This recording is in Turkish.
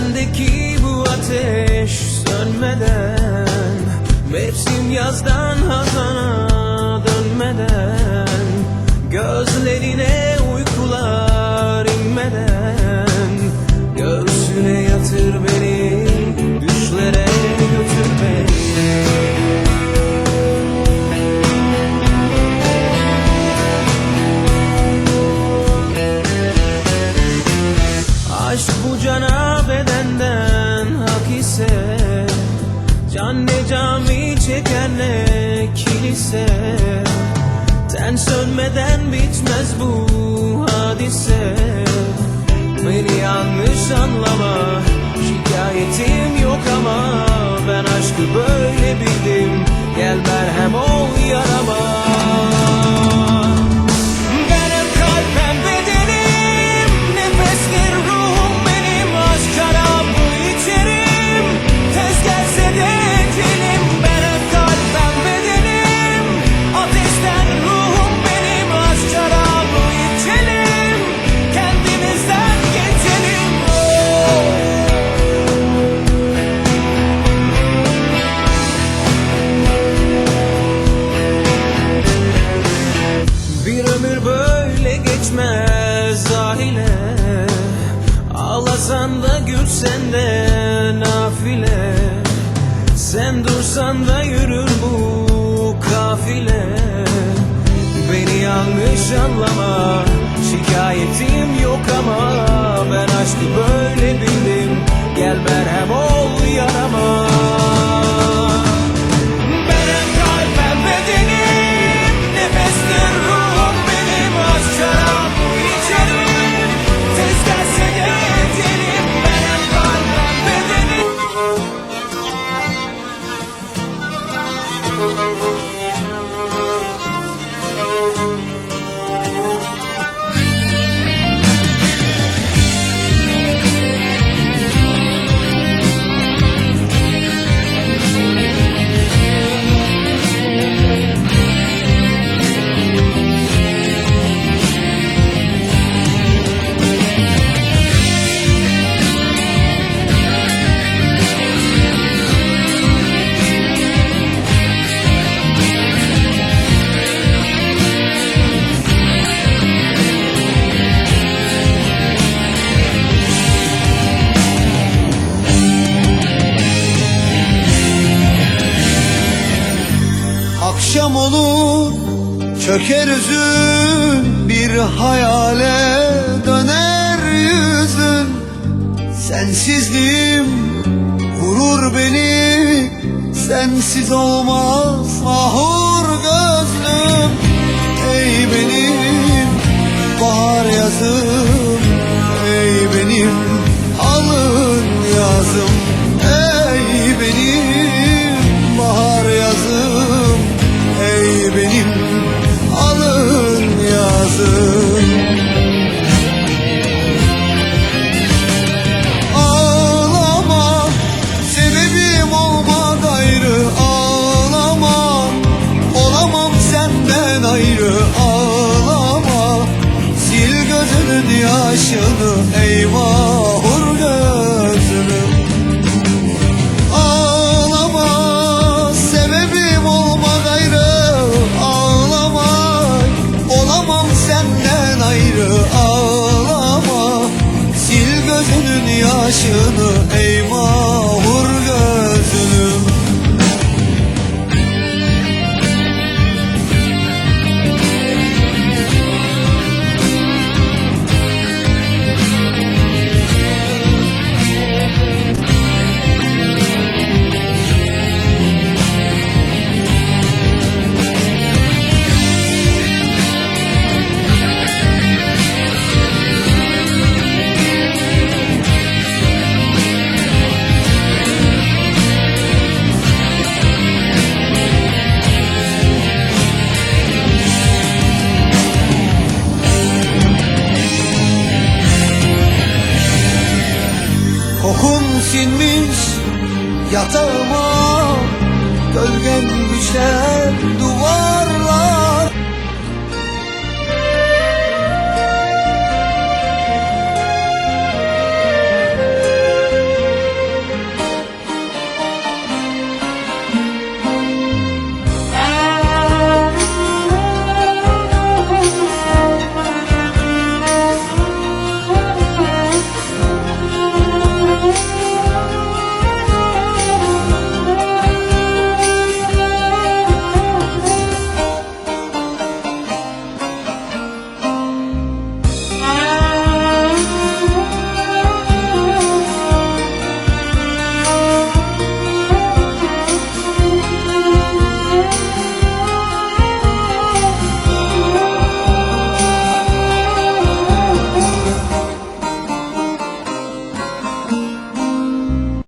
Bendeki bu ateş sönmeden Mevsim yazdan hazana şekerle kilise. Ten sönmeden bitmez bu hadise. Beni yanlış anlama şikayetim Dursan da yürür bu kafile. Beni yanlış anlama Şikayetim yok ama Ben aşkı böyle Akşam olur çöker üzüm bir hayale döner yüzün Sensizliğim vurur beni sensiz olmaz mahur gözlüm. Ey benim bahar yazım başını eyvah. yatağıma.